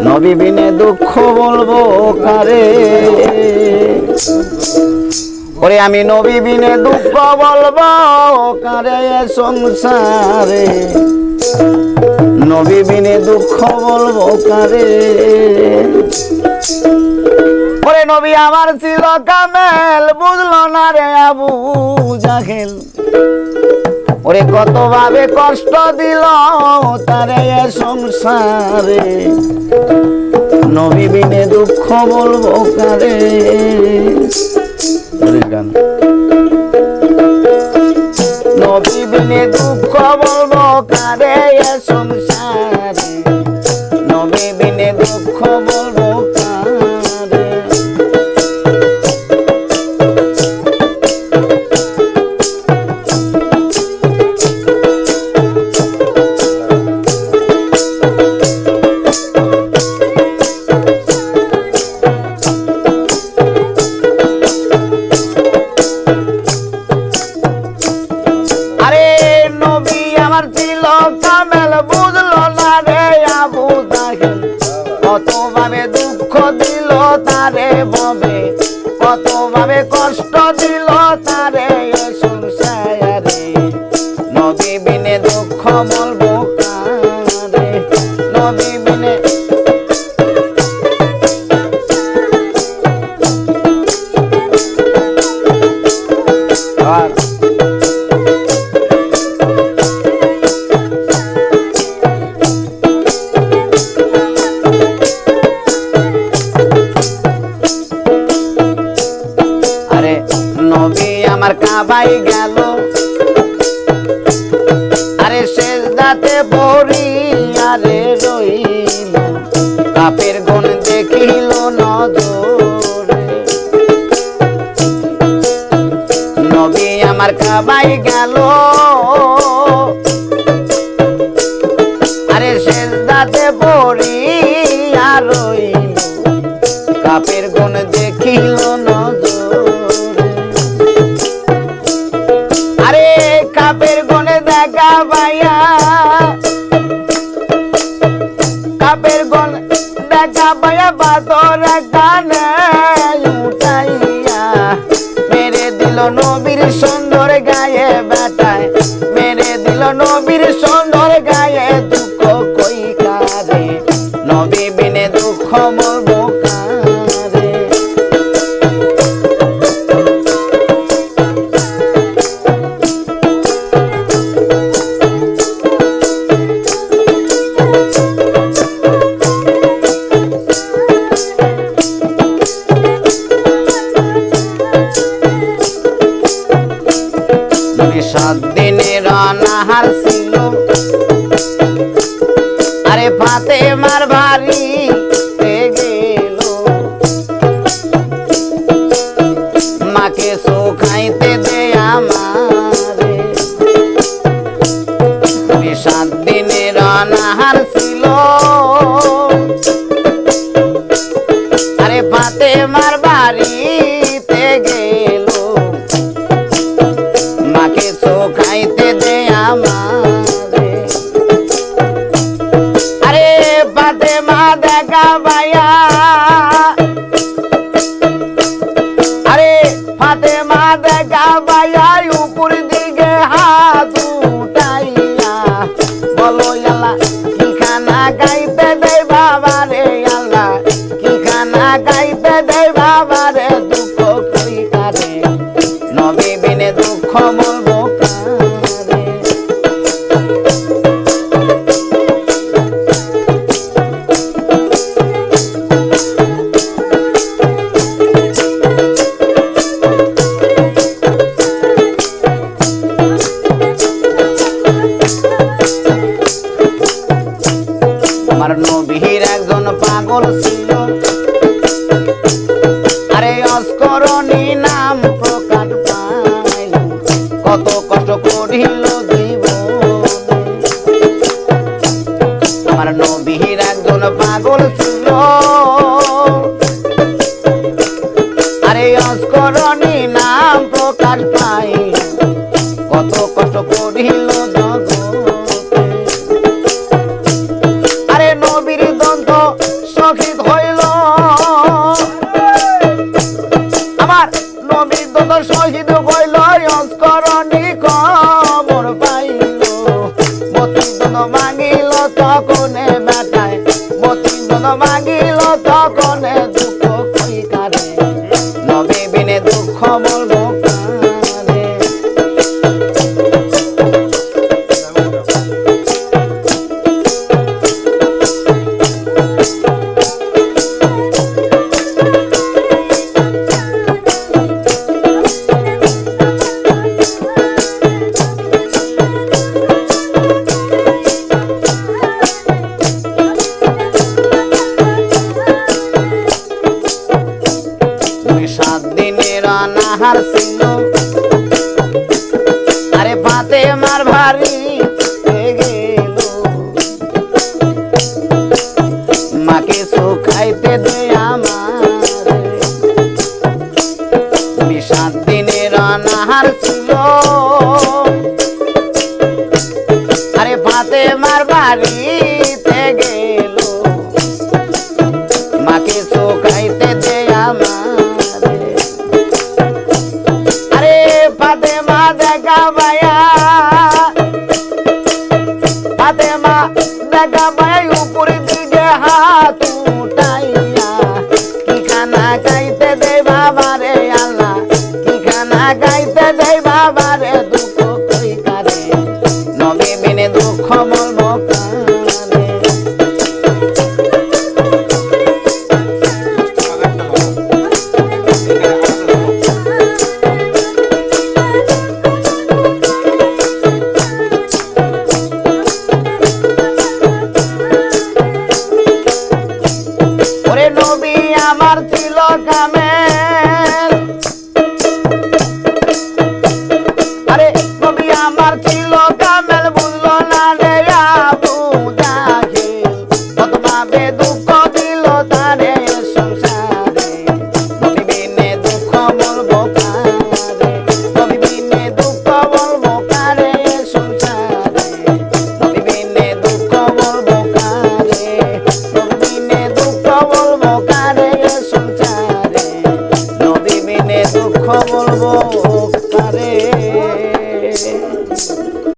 নবী বিনে দুঃখ বলব কারে? ওরে আমি নবী বিনে দুঃখ বলব কারে সংসারে? নবী বিনে দুঃখ বলব কারে? ওরে নবী আমার ছিল কামেল বুঝলো না রে আবু জাহেল। ওরে কত ভাবে কষ্ট দিল তারে সংসারে নবী বিনে দুঃখ বলব কারে গান। নবী বিনে দুঃখ বলব ছিল কামেল বুঝলো না রে, আবু জাহেল। কত দুঃখ ববে, কতভাবে কষ্ট দিল তারে সংসারে নদী বিনে দুঃখ বলব শেষ দাতে পড়ি আরে রইল। কাপের গুণ দেখিল নজরে। নবী আমার কাবাই গেল। আরে শেষ দাতে পড়ি আর রইল। কাপের গুণ দেখিল নজরে। আরে কাপের গায়ে বেটায় সাত দিনের অনাহার ছিল। আরে ফাতে মার ভারী গেল। মাকে শুকাইতে দে কষ্ট রাখার ছিল আরে পাতে আমার ভারী মাকে সুখাইতে జగమాయా అదేమా జగమాయ ఊపురి